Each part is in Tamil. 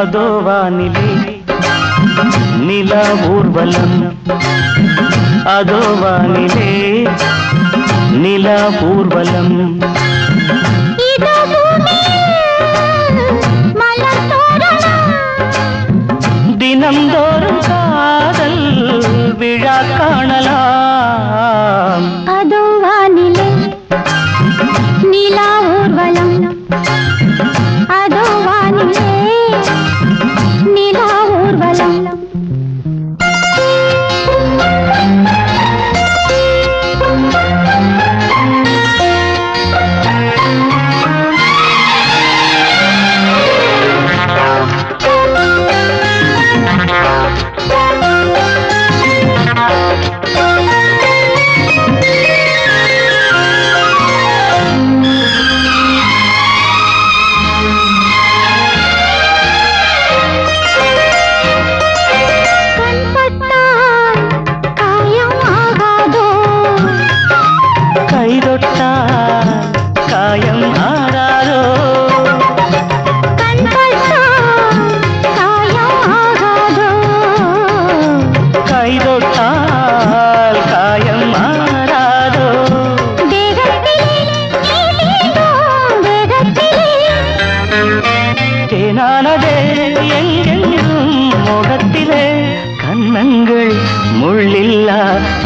அதோ வானிலே. நில ஊர்வலம். அதோ வானிலே. நில ஊர்வலம். தினம்தோறும் காதல் விழா காணலாம்.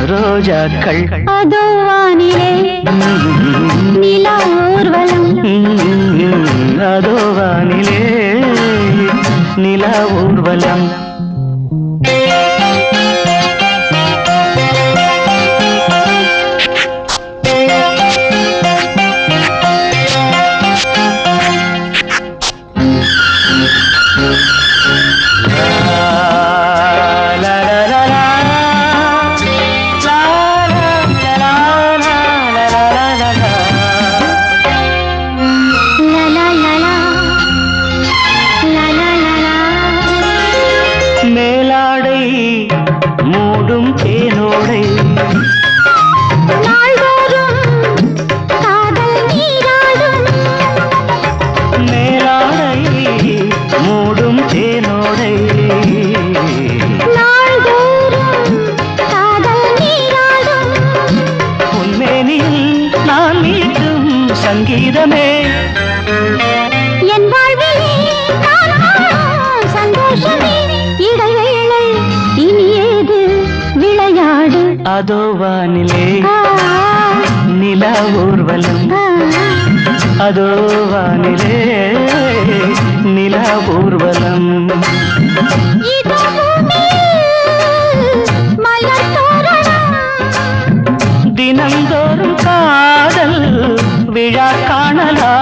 ரோஜாக்கள். அதோ வானிலே நிலா ஊர்வலம். அதோ வானிலே நில ஊர்வலம். உன்மேனில் நான் மீட்டும் சங்கீதமே. என் வாழ்விலே சந்தோஷமே. இடைவேளை இனி ஏது விளையாடு? அதோ வானிலே நில ஊர்வலம். அதோ வானிலே நில ஊர்வலம். இதோ பாடல் விழா காணலா?